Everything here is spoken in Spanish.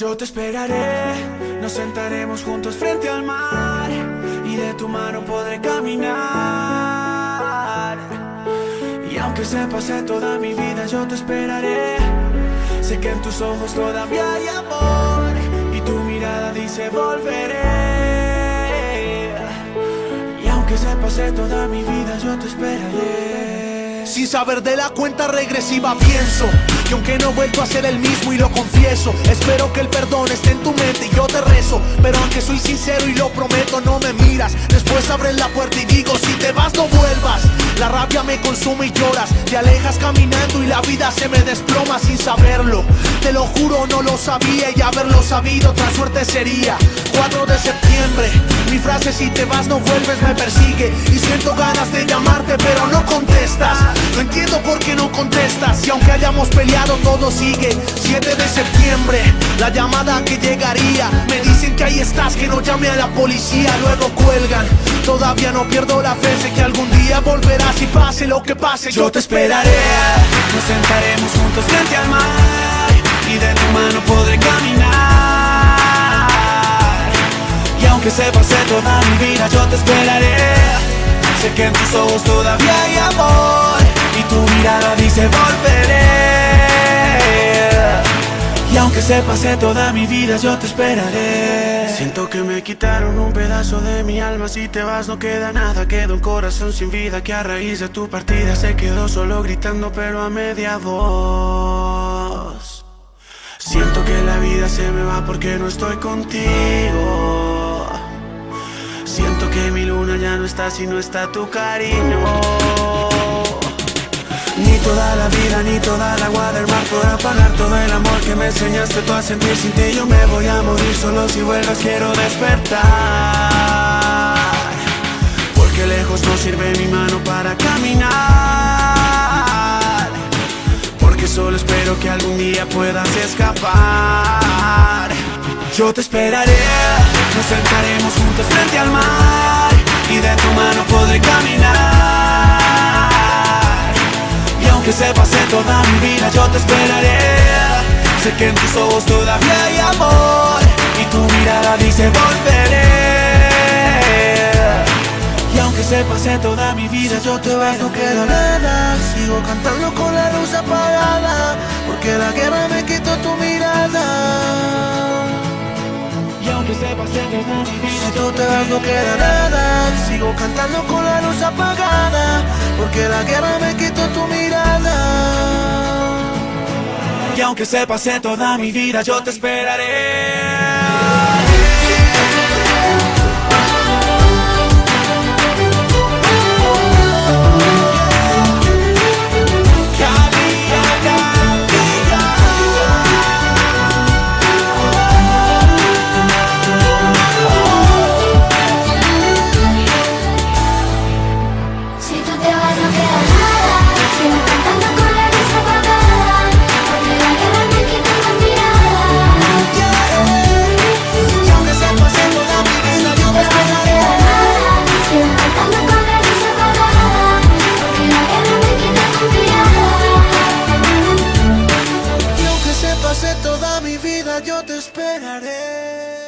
Yo te esperaré, nos sentaremos juntos frente al mar y de tu mano podré caminar. Y aunque se pase toda mi vida, yo te esperaré. Sé que en tus ojos todavía hay amor y tu mirada dice volveré. Y aunque se pase toda mi vida, yo te esperaré. Sin saber de la cuenta regresiva pienso Que aunque no he vuelto a ser el mismo y lo confieso Espero que el perdón esté en tu mente y yo te rezo. Pero aunque soy sincero y lo prometo no me miras. Después abres la puerta y digo si te vas no vuelvas La rabia me consume y lloras. Te alejas caminando y la vida se me desploma sin saberlo. Te lo juro no lo sabía y haberlo sabido otra suerte sería. 4 de septiembre Mi frase si te vas no vuelves me persigue Y siento ganas de llamarte pero no contestas. No entiendo por qué no contestas. Y aunque hayamos peleado todo sigue. 7 de septiembre, la llamada que llegaría. Me dicen que ahí estás, que no llame a la policía Luego cuelgan, todavía no pierdo la fe Sé que algún día volverás y pase lo que pase Yo te esperaré, nos sentaremos juntos frente al mar Y de tu mano podré caminar. Y aunque se pase toda mi vida yo te esperaré. Sé que en tus ojos todavía hay amor Y tu mirada dice volveré Y aunque se pase toda mi vida yo te esperaré Siento que me quitaron un pedazo de mi alma. Si te vas no queda nada, queda un corazón sin vida Que a raíz de tu partida se quedó solo gritando pero a media voz. Siento que la vida se me va porque no estoy contigo. Siento que mi luna ya no está si no está tu cariño toda la vida, ni toda la agua del mar podrá pagar todo el amor que me enseñaste tú a sentir. Sin ti Yo me voy a morir solo si vuelvas quiero despertar. Porque lejos no sirve mi mano para caminar. Porque solo espero que algún día puedas escapar. Yo te esperaré, nos sentaremos juntos frente al mar Y de tu mano podré caminar toda mi vida yo te esperaré. Sé que en tus ojos todavía hay amor Y tu mirada dice volveré Y aunque se pase toda mi vida yo te vas no queda nada. Sigo cantando con la luz apagada Porque la guerra me quitó tu mirada. Si tú te vas no queda nada. Sigo cantando con la luz apagada Porque la guerra me aunque se pase toda mi vida yo te esperaré yo te esperaré.